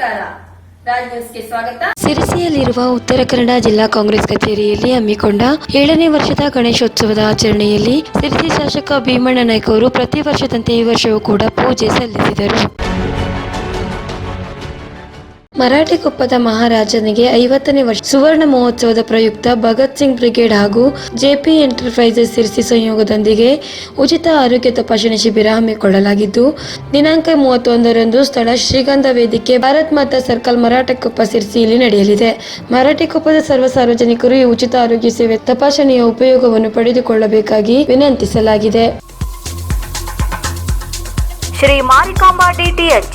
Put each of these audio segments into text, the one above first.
ನ್ಯೂಸ್ಗೆ ಸ್ವಾಗತ. ಸಿರಸಿಯಲ್ಲಿರುವ ಉತ್ತರ ಕನ್ನಡ ಜಿಲ್ಲಾ ಕಾಂಗ್ರೆಸ್ ಕಚೇರಿಯಲ್ಲಿ ಹಮ್ಮಿಕೊಂಡ ಏಳನೇ ವರ್ಷದ ಗಣೇಶೋತ್ಸವದ ಆಚರಣೆಯಲ್ಲಿ ಸಿರಿಸಿ ಶಾಸಕ ಭೀಮಣ್ಣ ನಾಯ್ಕ ಅವರು ಪ್ರತಿ ವರ್ಷದಂತೆ ಈ ವರ್ಷವೂ ಕೂಡ ಪೂಜೆ ಸಲ್ಲಿಸಿದರು. ಮರಾಠಿ ಕೊಪ್ಪದ ಮಹಾರಾಜನಿಗೆ ಐವತ್ತನೇ ವರ್ಷ. ಸುವರ್ಣ ಮಹೋತ್ಸವದ ಪ್ರಯುಕ್ತ ಭಗತ್ ಸಿಂಗ್ ಬ್ರಿಗೇಡ್ ಹಾಗೂ ಜೆಪಿ ಎಂಟರ್ಪ್ರೈಸಸ್ ಸಿರಿಸಿ ಸಂಯೋಗದೊಂದಿಗೆ ಉಚಿತ ಆರೋಗ್ಯ ತಪಾಸಣೆ ಶಿಬಿರ ಹಮ್ಮಿಕೊಳ್ಳಲಾಗಿದ್ದು, ದಿನಾಂಕ ಮೂವತ್ತೊಂದರಂದು ಸ್ಥಳ ಶ್ರೀಗಂಧ ವೇದಿಕೆ ಭಾರತ್ ಮಾತಾ ಸರ್ಕಲ್ ಮರಾಠಕೊಪ್ಪ ಸಿರಿಸಿಯಲ್ಲಿ ನಡೆಯಲಿದೆ. ಮರಾಠಿಕೊಪ್ಪದ ಸರ್ವ ಸಾರ್ವಜನಿಕರು ಈ ಉಚಿತ ಆರೋಗ್ಯ ಸೇವೆ ತಪಾಸಣೆಯ ಉಪಯೋಗವನ್ನು ಪಡೆದುಕೊಳ್ಳಬೇಕಾಗಿ ವಿನಂತಿಸಲಾಗಿದೆ. ಶ್ರೀ ಮಾರಿಕಾಂಬಾ ಡಿಟಿಎಚ್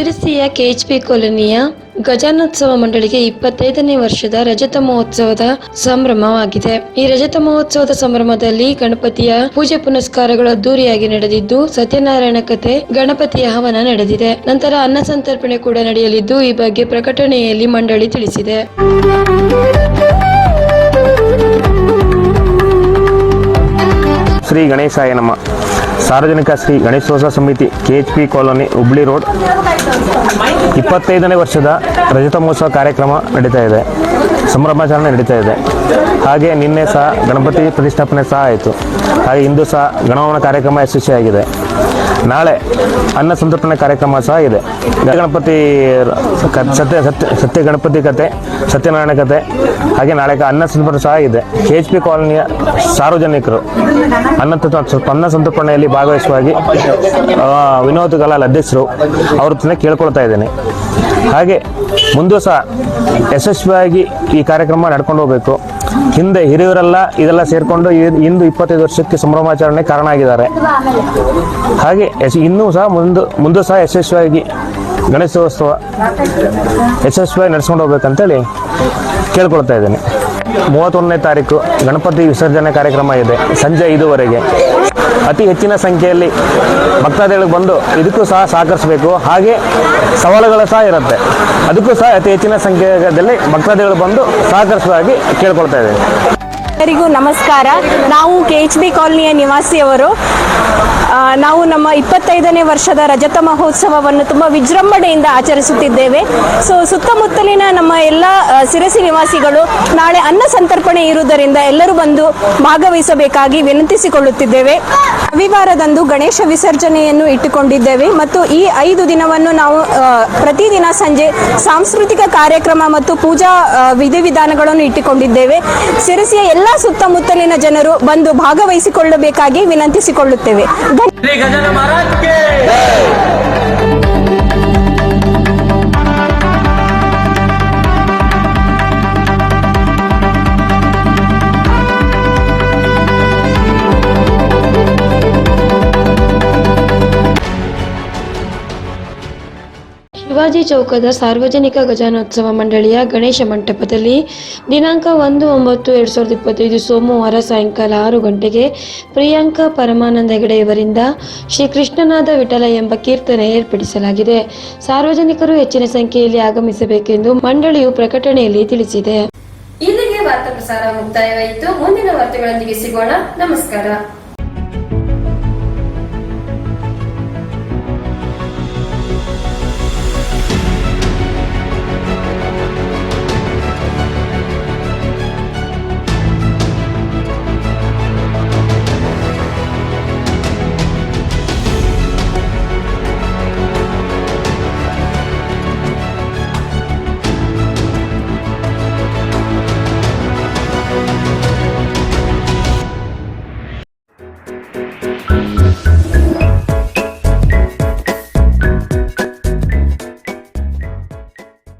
ಸಿರಿಸಿಯ ಕೆಎಚ್ಪಿ ಕಾಲೋನಿಯ ಗಜಾನೋತ್ಸವ ಮಂಡಳಿಗೆ ಇಪ್ಪತ್ತೈದನೇ ವರ್ಷದ ರಜತ ಮಹೋತ್ಸವದ ಸಂಭ್ರಮವಾಗಿದೆ. ಈ ರಜತ ಮಹೋತ್ಸವದ ಸಂಭ್ರಮದಲ್ಲಿ ಗಣಪತಿಯ ಪೂಜೆ ಪುನಸ್ಕಾರಗಳು ಅದ್ದೂರಿಯಾಗಿ ನಡೆದಿದ್ದು, ಸತ್ಯನಾರಾಯಣ ಕಥೆ ಗಣಪತಿಯ ಹವನ ನಡೆದಿದೆ. ನಂತರ ಅನ್ನ ಸಂತರ್ಪಣೆ ಕೂಡ ನಡೆಯಲಿದ್ದು, ಈ ಬಗ್ಗೆ ಪ್ರಕಟಣೆಯಲ್ಲಿ ಮಂಡಳಿ ತಿಳಿಸಿದೆ. ಶ್ರೀ ಗಣೇಶಾಯ ನಮ್ಮ ಸಾರ್ವಜನಿಕ ಶ್ರೀ ಗಣೇಶೋತ್ಸವ ಸಮಿತಿ K H P colony Hubli road. ಇಪ್ಪತ್ತೈದನೇ ವರ್ಷದ ರಜತ ಕಾರ್ಯಕ್ರಮ ನಡೀತಾ ಇದೆ. ಸಂಭ್ರಮಾಚರಣೆ ನಡೀತಾ ಇದೆ. ಹಾಗೆ ನಿನ್ನೆ ಸಹ ಗಣಪತಿ ಪ್ರತಿಷ್ಠಾಪನೆ ಸಹ ಆಯಿತು. ಹಾಗೆ ಇಂದು ಸಹ ಗಣವನ ಕಾರ್ಯಕ್ರಮ ಯಶಸ್ವಿಯಾಗಿದೆ. ನಾಳೆ ಅನ್ನ ಸಂತರ್ಪಣೆ ಕಾರ್ಯಕ್ರಮ ಸಹ ಇದೆ. ಗಣಪತಿ ಸತ್ಯ ಸತ್ಯ ಸತ್ಯ ಗಣಪತಿ ಕತೆ, ಸತ್ಯನಾರಾಯಣ ಕತೆ, ಹಾಗೆ ನಾಳೆ ಅನ್ನ ಸಂತರ್ಪಣೆ ಸಹ ಇದೆ. ಕೆ ಎಚ್ ಪಿ ಕಾಲೋನಿಯ ಸಾರ್ವಜನಿಕರು ಅನ್ನ ಅನ್ನ ಸಂತರ್ಪಣೆಯಲ್ಲಿ ಭಾಗವಹಿಸುವಾಗಿ ವಿನೋದ್ ಗಲಾಲ್ ಅಧ್ಯಕ್ಷರು ಅವ್ರ ಹತ್ರ ಕೇಳ್ಕೊಳ್ತಾ ಇದ್ದೇನೆ. ಹಾಗೆ ಮುಂದೆ ಸಹ ಯಶಸ್ವಿಯಾಗಿ ಈ ಕಾರ್ಯಕ್ರಮ ನಡ್ಕೊಂಡು ಹೋಗ್ಬೇಕು. ಹಿಂದೆ ಹಿರಿಯರೆಲ್ಲ ಇದೆಲ್ಲ ಸೇರಿಕೊಂಡು ಇಂದು ಇಪ್ಪತ್ತೈದು ವರ್ಷಕ್ಕೆ ಸಂಭ್ರಮಾಚರಣೆ ಕಾರಣ ಆಗಿದ್ದಾರೆ ಹಾಗೆ ಯಶ್ ಇನ್ನೂ ಸಹ ಮುಂದೆ ಮುಂದೆ ಸಹ ಯಶಸ್ವಿಯಾಗಿ ಗಣೇಶೋತ್ಸವ ಯಶಸ್ವಿಯಾಗಿ ನಡೆಸ್ಕೊಂಡು ಹೋಗ್ಬೇಕಂತೇಳಿ ಕೇಳ್ಕೊಳ್ತಾ ಇದ್ದೇನೆ. ಮೂವತ್ತೊಂದನೇ ತಾರೀಕು ಗಣಪತಿ ವಿಸರ್ಜನೆ ಕಾರ್ಯಕ್ರಮ ಇದೆ, ಸಂಜೆ ಐದುವರೆಗೆ. ಅತಿ ಹೆಚ್ಚಿನ ಸಂಖ್ಯೆಯಲ್ಲಿ ಭಕ್ತಾದಿಗಳಿಗೆ ಬಂದು ಇದಕ್ಕೂ ಸಹ ಸಹಕರಿಸಬೇಕು. ಹಾಗೆ ಸವಾಲುಗಳು ಸಹ ಇರುತ್ತೆ. ಅದಕ್ಕೂ ಸಹ ಅತಿ ಹೆಚ್ಚಿನ ಸಂಖ್ಯೆಯಲ್ಲಿ ಭಕ್ತಾದಿಗಳು ಬಂದು ಸಹಕರಿಸುವಾಗಿ ಕೇಳ್ಕೊಳ್ತಾ ಇದ್ದೇನೆ. ಎಲ್ಲರಿಗೂ ನಮಸ್ಕಾರ. ನಾವು ಕೆ ಎಚ್ ಬಿ ಕಾಲನಿಯ ನಿವಾಸಿಯವರು. ನಾವು ನಮ್ಮ ಇಪ್ಪತ್ತೈದನೇ ವರ್ಷದ ರಜತ ಮಹೋತ್ಸವವನ್ನು ತುಂಬ ವಿಜೃಂಭಣೆಯಿಂದ ಆಚರಿಸುತ್ತಿದ್ದೇವೆ. ಸೊ, ಸುತ್ತಮುತ್ತಲಿನ ನಮ್ಮ ಎಲ್ಲ ಸಿರಸಿ ನಿವಾಸಿಗಳು ನಾಳೆ ಅನ್ನ ಸಂತರ್ಪಣೆ ಇರುವುದರಿಂದ ಎಲ್ಲರೂ ಬಂದು ಭಾಗವಹಿಸಬೇಕಾಗಿ ವಿನಂತಿಸಿಕೊಳ್ಳುತ್ತಿದ್ದೇವೆ. ರವಿವಾರದಂದು ಗಣೇಶ ವಿಸರ್ಜನೆಯನ್ನು ಇಟ್ಟುಕೊಂಡಿದ್ದೇವೆ ಮತ್ತು ಈ ಐದು ದಿನವನ್ನು ನಾವು ಪ್ರತಿದಿನ ಸಂಜೆ ಸಾಂಸ್ಕೃತಿಕ ಕಾರ್ಯಕ್ರಮ ಮತ್ತು ಪೂಜಾ ವಿಧಿವಿಧಾನಗಳನ್ನು ಇಟ್ಟುಕೊಂಡಿದ್ದೇವೆ. ಸಿರಸಿಯ ಎಲ್ಲ ಸುತ್ತಮುತ್ತಲಿನ ಜನರು ಬಂದು ಭಾಗವಹಿಸಿಕೊಳ್ಳಬೇಕಾಗಿ ವಿನಂತಿಸಿಕೊಳ್ಳುತ್ತೇವೆ. ಶಿವಾಜಿ ಚೌಕದ ಸಾರ್ವಜನಿಕ ಗಜಾನೋತ್ಸವ ಮಂಡಳಿಯ ಗಣೇಶ ಮಂಟಪದಲ್ಲಿ ದಿನಾಂಕ ಒಂದು ಒಂಬತ್ತು ಎರಡು ಸಾವಿರದ ಇಪ್ಪತ್ತೈದು ಸೋಮವಾರ ಸಾಯಂಕಾಲ ಆರು ಗಂಟೆಗೆ ಪ್ರಿಯಾಂಕಾ ಪರಮಾನಂದ ಹೆಗಡೆಯವರಿಂದ ಶ್ರೀ ಕೃಷ್ಣನಾದ ವಿಠಲ ಎಂಬ ಕೀರ್ತನೆ ಏರ್ಪಡಿಸಲಾಗಿದೆ. ಸಾರ್ವಜನಿಕರು ಹೆಚ್ಚಿನ ಸಂಖ್ಯೆಯಲ್ಲಿ ಆಗಮಿಸಬೇಕೆಂದು ಮಂಡಳಿಯು ಪ್ರಕಟಣೆಯಲ್ಲಿ ತಿಳಿಸಿದೆ. ಇಲ್ಲಿಗೆ ವಾರ್ತಾ ಪ್ರಸಾರ ಮುಕ್ತಾಯವಾಯಿತು. ಮುಂದಿನ ವಾರ್ತೆಗಳೊಂದಿಗೆ ಸಿಗೋಣ. ನಮಸ್ಕಾರ.